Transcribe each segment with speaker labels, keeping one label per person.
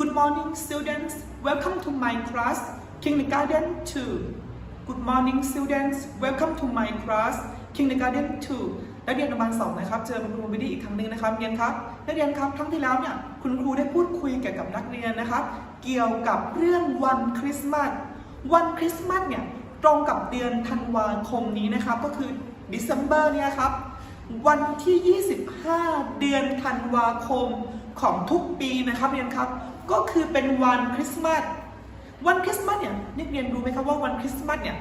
Speaker 1: Good morning, students. Welcome to my class, Kindergarten 2. Good morning, students. Welcome to my class, Kindergarten 2. นักเรียนอนุบาลสองนะครับ เจอคุณครูวิดีอีกครั้งหนึ่งนะครับเรียนครับนักเรียนครับครั้งที่แล้วเนี่ยคุณครูได้พูดคุยเกี่ยวกับนักเรียนนะครับ เกี่ยวกับเรื่องวันคริสต์มาสวันคริสต์มาสเนี่ยตรงกับเดือนธันวาคมนี้นะครับ ก็คือ December เนี่ยครับวันที่ 25 เดือนธันวาคมของทุกปีนะครับเรียนครับ ก็คือเป็นวันคริสต์มาสวันคริสต์มาสเนี่ยนักเรียนรู้ไหมครับว่าวันคริสต์มาสเนี่ย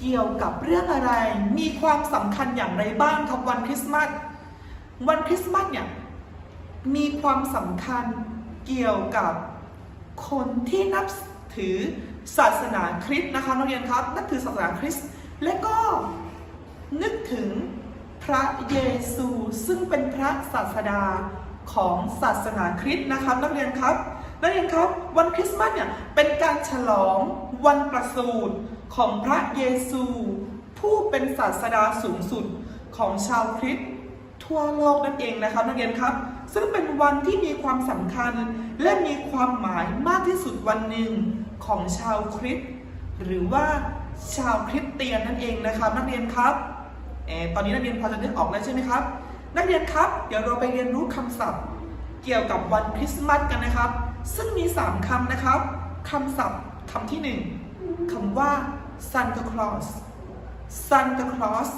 Speaker 1: เกี่ยวกับเรื่องอะไร มีความสำคัญอย่างไรบ้างครับวันคริสต์มาส วันคริสต์มาสเนี่ย มีความสำคัญเกี่ยวกับคนที่นับถือศาสนาคริสต์นะคะนักเรียนครับ นับถือศาสนาคริสต์ และก็นึกถึงพระเยซูซึ่งเป็นพระศาสดาของศาสนาคริสต์นะครับนักเรียนครับ นักเรียนครับ วันคริสต์มาสเนี่ยเป็นการฉลองวันประสูติของพระเยซู ผู้เป็นศาสดาสูงสุดของชาวคริสต์ทั่วโลกนั่นเองนะครับนักเรียนครับ ซึ่งเป็นวันที่มีความสำคัญ และมีความหมายมากที่สุดวันหนึ่งของชาวคริสต์หรือว่าชาวคริสเตียนนั่นเองนะครับนักเรียนครับเออตอนนี้นักเรียนพอจะนึกออกแล้วใช่ไหมครับ นักเรียนครับ เดี๋ยวเราไปเรียนรู้คำศัพท์ เกี่ยวกับวันคริสต์มาสกันนะครับ ซึ่งมี 3คำนะครับคำศัพท์คำที่ 1คำว่า Santa Claus Santa Claus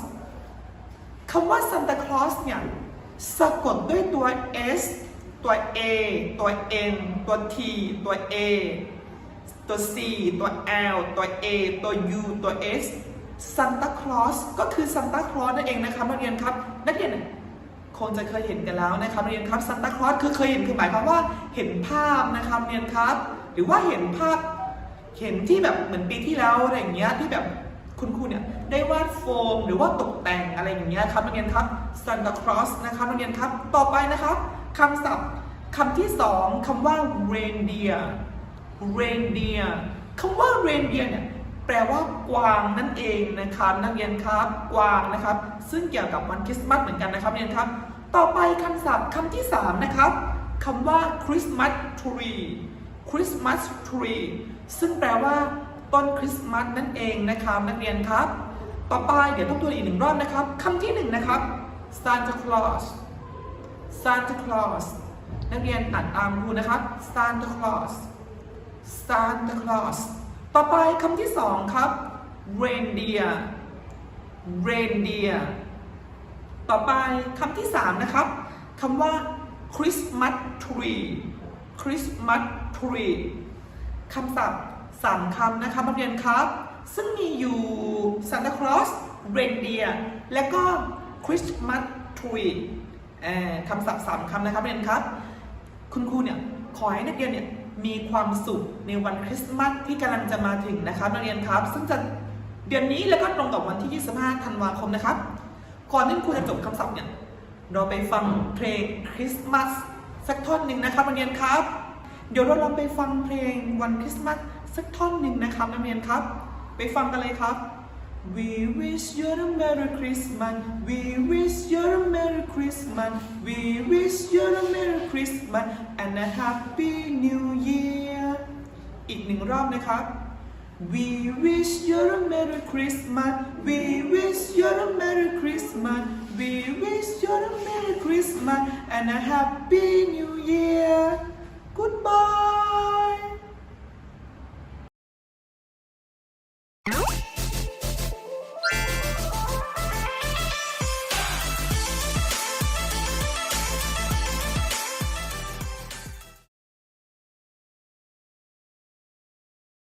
Speaker 1: คำว่า Santa Claus เนี่ยสะกดด้วยตัว S ตัว A ตัว N ตัว T ตัว A ตัว C ตัว L ตัว A ตัว U ตัว S Santa Claus ก็คือ Santa Claus นั่นเองนะครับนักเรียนครับนักเรียน คงจะเคยเห็นกันแล้วนะครับเรียนครับ Santa Claus คือเคยเห็นคือหมายความว่าเห็นภาพนะครับเรียนครับ หรือว่าเห็นภาพเห็นที่แบบเหมือนปีที่แล้วอะไรอย่างเงี้ยที่แบบคุณครูเนี่ยได้วาดโฟมหรือว่าตกแต่งอะไรอย่างเงี้ยครับนักเรียนครับ Santa Claus นะครับนักเรียนครับต่อไปนะครับคำศัพท์คำที่สองคำว่า reindeer reindeer คำว่า reindeer เนี่ย แปลว่ากวางนั่นเองนะครับนักเรียนครับกวางนะครับ ซึ่งเกี่ยวกับวันคริสต์มาสเหมือนกันนะครับนักเรียนครับ ต่อไปคำศัพท์คำที่สามนะครับคำว่า Christmas tree Christmas tree ซึ่งแปลว่าต้นคริสต์มาสนั่นเองนะครับนักเรียนครับ ต่อไปเดี๋ยวต้องตัวอีกหนึ่งรอบนะครับคำที่หนึ่งนะครับ Santa Claus Santa Claus นักเรียนอ่านตามครูนะครับ Santa Claus Santa Claus ต่อไปคำที่สองครับ reindeer reindeer ต่อไปคำที่สามนะครับคำว่า Christmas tree Christmas tree คำศัพท์สามคำนะคะนักเรียนครับ ซึ่งมีอยู่ Santa Claus reindeer และก็ Christmas tree คำศัพท์สามคำนะครับนักเรียนครับ คุณครูเนี่ย ขอให้นักเรียนเนี่ย มีความสุขในวันคริสต์มาสที่กำลังจะมาถึงนะครับนักเรียนครับ ซึ่งจะเดือนนี้แล้วก็ตรงกับวันที่ 25 ธันวาคมนะครับ ก่อนที่ครูจะจบคำศัพท์เนี่ย เราไปฟังเพลงคริสต์มาสสักท่อนหนึ่งนะครับนักเรียนครับ เดี๋ยวเราลองไปฟังเพลงวันคริสต์มาสสักท่อนหนึ่งนะครับนักเรียนครับ ไปฟังกันเลยครับ We wish you a Merry Christmas We wish you a Merry Christmas We wish you a Merry Christmas and a Happy New Year อีกหนึ่งรอบนะครับ We wish you a Merry Christmas We wish you a Merry Christmas We wish you a Merry Christmas and a Happy New Year